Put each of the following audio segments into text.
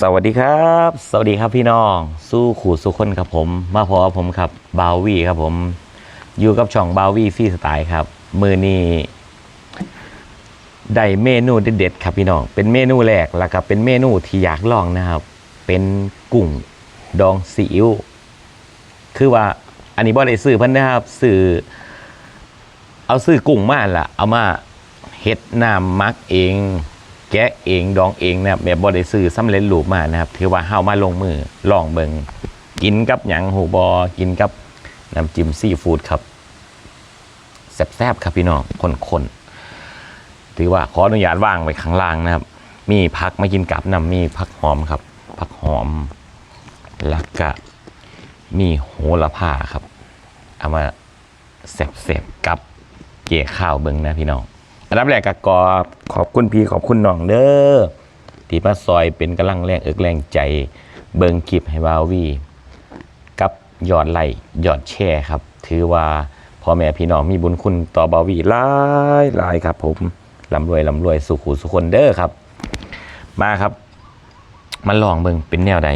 สวัสดีครับ สวัสดีครับพี่น้อง สู้ขู่สุคนครับผม มาพอกับผมครับบาวี่ครับผม อยู่กับช่องบาวี่ฟรีสไตล์ครับ มือนี้ได้เมนูเด็ดๆครับพี่น้อง เป็นเมนูแรกแล้วก็เป็นเมนูที่อยากลองนะครับ เป็นกุ้งดองซีอิ๊วคือว่าอันนี้บ่ได้ซื้อพิ่นนะครับซื้อเอาซื้อกุ้งมาละเอามาเฮ็ดน้ำมักเอง กะเองดองเองนะครับแบบบ่ได้ซื้อสำเร็จรูปมานะครับถือว่าเฮามาลงมือลองเบิงกินกับหยังหูบอกินกับน้ำจิ้มซีฟู้ดครับแซ่บๆครับพี่น้องคนๆถือว่าขออนุญาตว่างไว้ข้างล่างนะครับ มีพักมากินกับน้ำมีพักหอมครับพักหอมแล้วก็มีโหระพาครับ เอามาแซ่บๆกับเกี่ยข้าวเบิงนะพี่น้อง อันดับแรกก็ขอขอบคุณพี่ขอบคุณน้องเด้อที่มาซอยเป็นกำลังแรงเอิกแรงใจ เบิงคลิปให้บาวีกับยอดไลค์ยอดแชร์ครับ ถือว่าพ่อแม่พี่น้องมีบุญคุณต่อบาวีหลายหลายครับ ผมลำรวยลำรวยสุขุสุคนเด้อครับ มาครับ มาลองเบิงเป็นแนวใด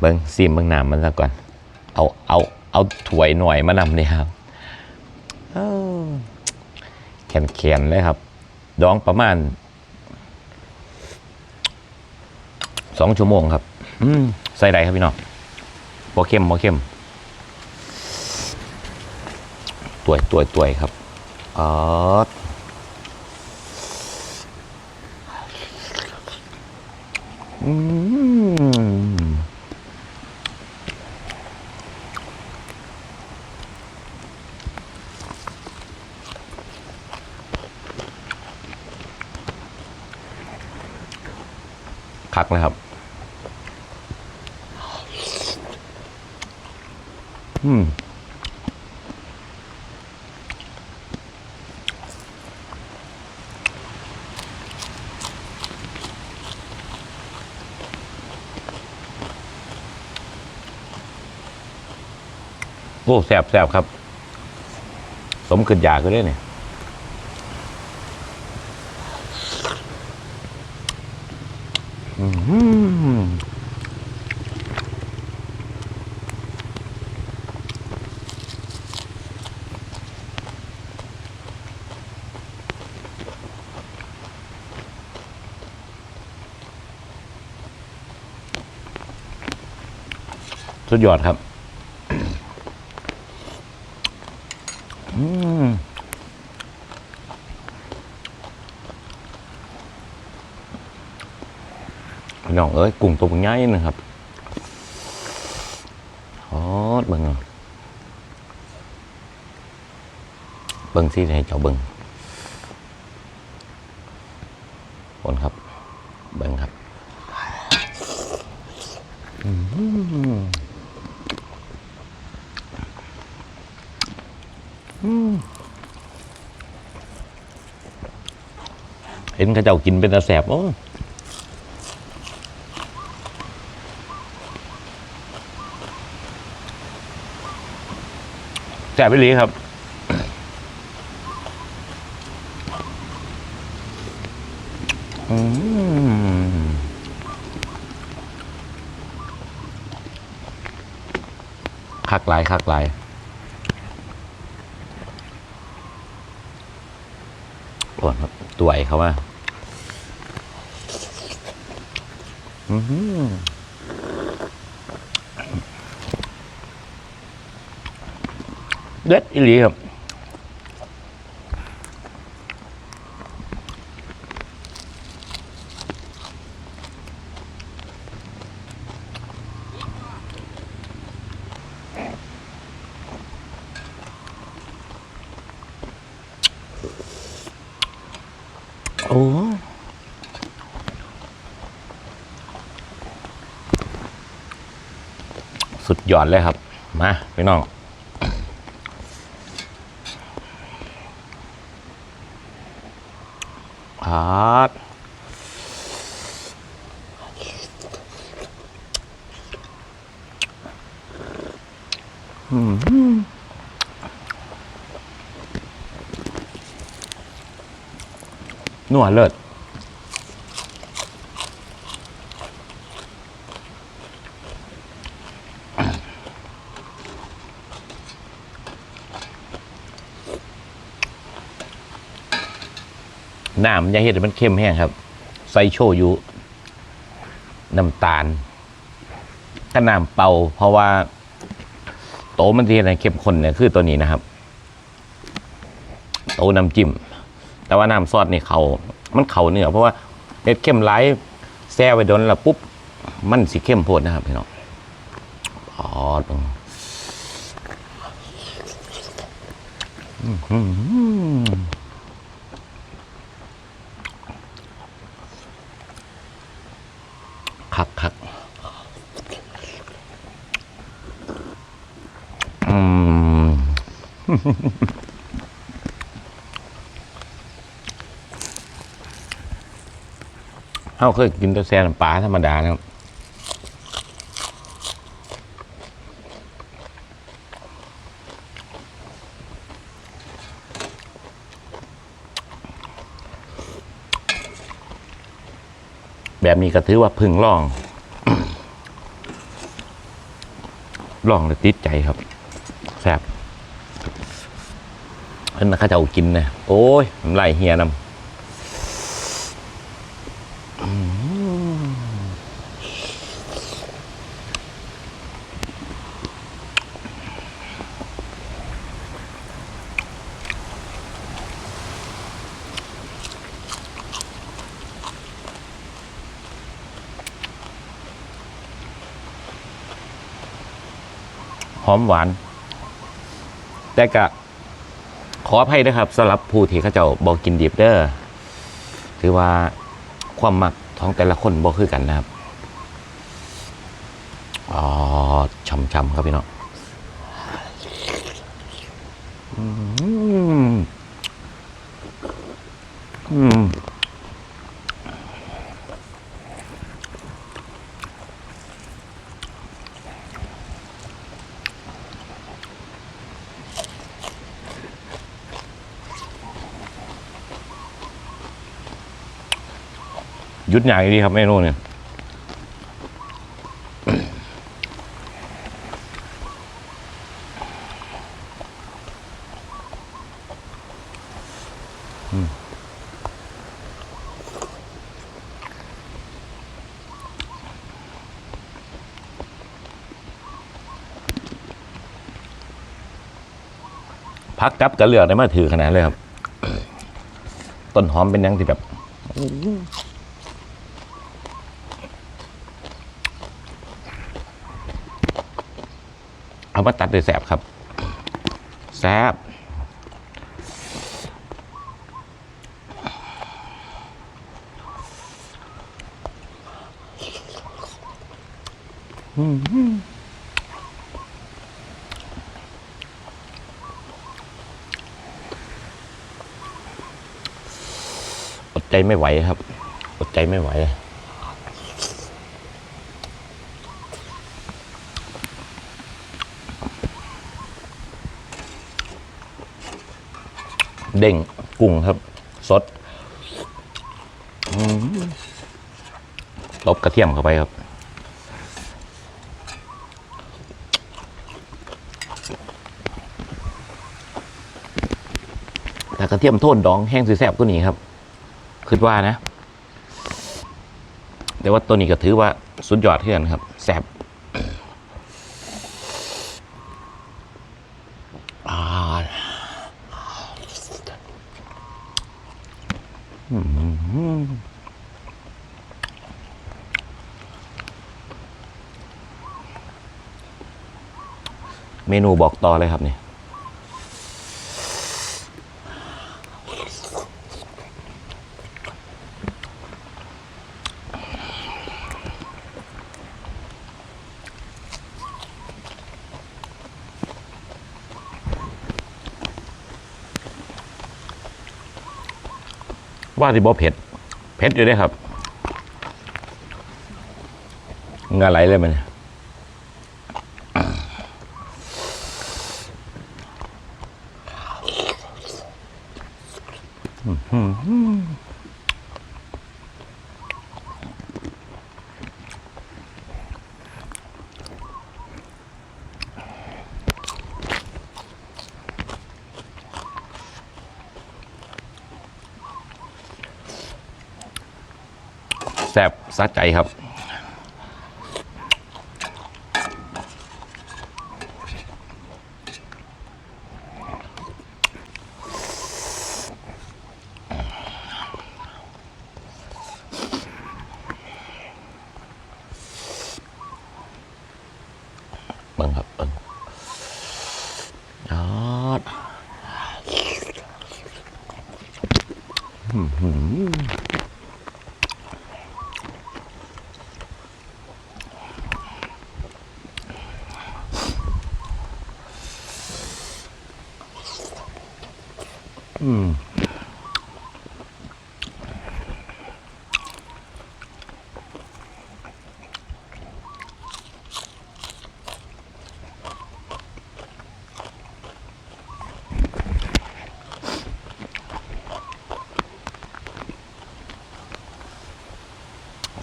เบิงซีมเบิงน้ำมันซะก่อน เอาเอาเอาถ้วยหน่อยมานำเลยครับ เอ้าแขนๆเลยครับ ดองประมาณสองชั่วโมงครับ อืมใส่ใดครับพี่น้องบ่เข้มบ่เข้มตัวตัวตัวครับอ๋ออืม เลยครับ อืมโอ้แสบแสบครับ สมขึ้นยาก็ได้เนี่ยอืม สุดยอดครับ อืม น้องเอ้ยกุ้งตัวใหญ่นะครับฮอดเบิ่งเบิ่งสิให้เจ้าเบิ่งคนครับ เบิ่งครับอืมเห็นเขาเจ้ากินเป็นตาแสบโอ้ แสบไปเลยครับอืมคักหลายคักหลายโอ้ครับตัวไอ้เขาว่าอือหือ เด็ดอีหลีครับโอ้สุดยอดเลยครับ มาพี่น้อง อาดอืมนัวเลิศ น้ำอย่าเห็ดให้มันเข้มแห้งครับ ใส่โชยุน้ำตาลถ้าน้ำเป่าเพราะว่า โตมันที่อะไรเข้มข้นเนี่ยคือตัวนี้นะครับ โตน้ำจิ้มแต่ว่าน้ำซอสนี่เขามันเขาเนื้อเพราะว่าเห็ดเข้มไร้แซ่ไว้โดนแล้วปุ๊บมันสิเข้มโพดนะครับพี่น้องอ๋อตรงอื้อหือ คักคักอืมเขาเคยกินแต่แซนปลาธรรมดานะครับ แบบนี้ก็ถือว่าพึงลองลองแล้วติดใจครับแซ่บเพิ่นนะเขาจะเอากินนะโอ้ยน้ำไหลเฮียนำ อมหวาน แต่กะขออภัยนะครับสำหรับผู้ที่เขาเจ้าบอกกินดิบเด้อถือว่าความมักของแต่ละคนบอกคือกันนะครับอ๋อช่ำๆครับพี่น้องอืมอืม ยุดอย่างนี้ครับเมนูเนี่ยพักกับกระเหลือกได้มาถือขนาดเลยครับ ต้นหอมเป็นยังที่แบบ เอา มาตัดด้วยแสบครับแสบอืมอดใจไม่ไหวครับ อดใจไม่ไหว เด้งกุ้งครับ สดอืมตบกระเทียมเข้าไปครับ แต่กระเทียมโทนดองแห้งสีแสบก็นี้ครับคิดว่านะ แต่ว่าตัวนี้ก็ถือว่าสุดยอดเท่ากันครับ แสบ เมนูบอกต่อเลยครับนี่ว่าที่บ่เผ็ด เผ็ดอยู่เด้ครับเงาไหลเลยมัน แซ่บสะใจครับ Mm-hmm.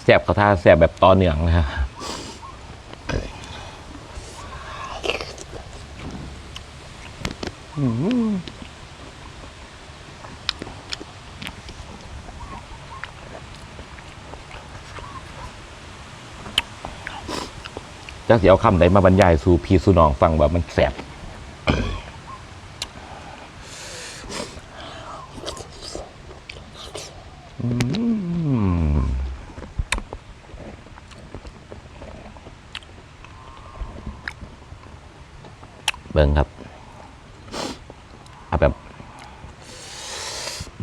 แซ่บเขาท่าแซ่บแบบต่อเนื่องนะครับอื้อหือจักสิเอาคำใดมาบรรยายสู่พี่สู่น้องฟังว่ามันแซ่บ อืมเบิ่งครับ เอาแบบ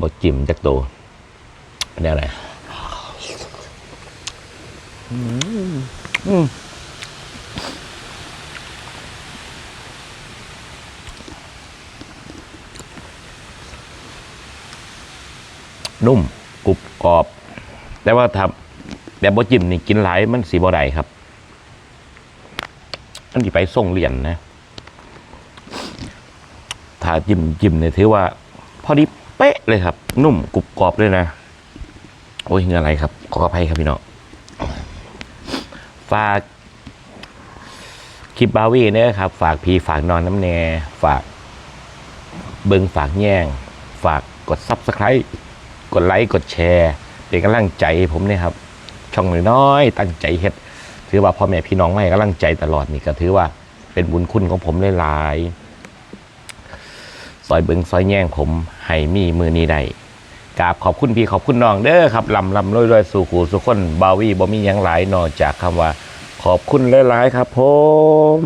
บดจิ้มจักโตอันนี้อะไรอืมอืมนุ่มกรุบกรอบ แต่ว่าถ้าแบบบดจิ้มนี่กินหลายมันสีบ่ได้ครับอันที่ไปส่งเหรียญนะถ้าจิ้มจิ้มเนี่ยถือว่าพอดีเป๊ะเลยครับ นุ่มกรุบกรอบเลยนะ โอ้ยเงืออะไรครับ ขออภัยครับพี่น้องฝากคลิปบาวีเนี่ยครับ ฝากพีฝากนอนน้ำแน่ฝากเบิงฝากแย่ง ฝากกดซับสไคร b ์กดไลค์ กดแชร์เป็นกำลังใจผมเนี่ยครับ ช่องน้อยๆตั้งใจเฮ็ด ถือว่าพ่อแม่พี่น้องไม่กำลังใจตลอดนี่ก็ถือว่าเป็นบุญคุณของผมหลายๆซอยเบิงซอยแย่งผม ให้มีมือนี้ได้กราบขอบคุณพี่ขอบคุณน้องเด้อครับลำลำรวยรวยสู่ขูสุขคนบาวีบ่มีหยังหลายนอกจากคำว่า ขอบคุณหลายๆครับผม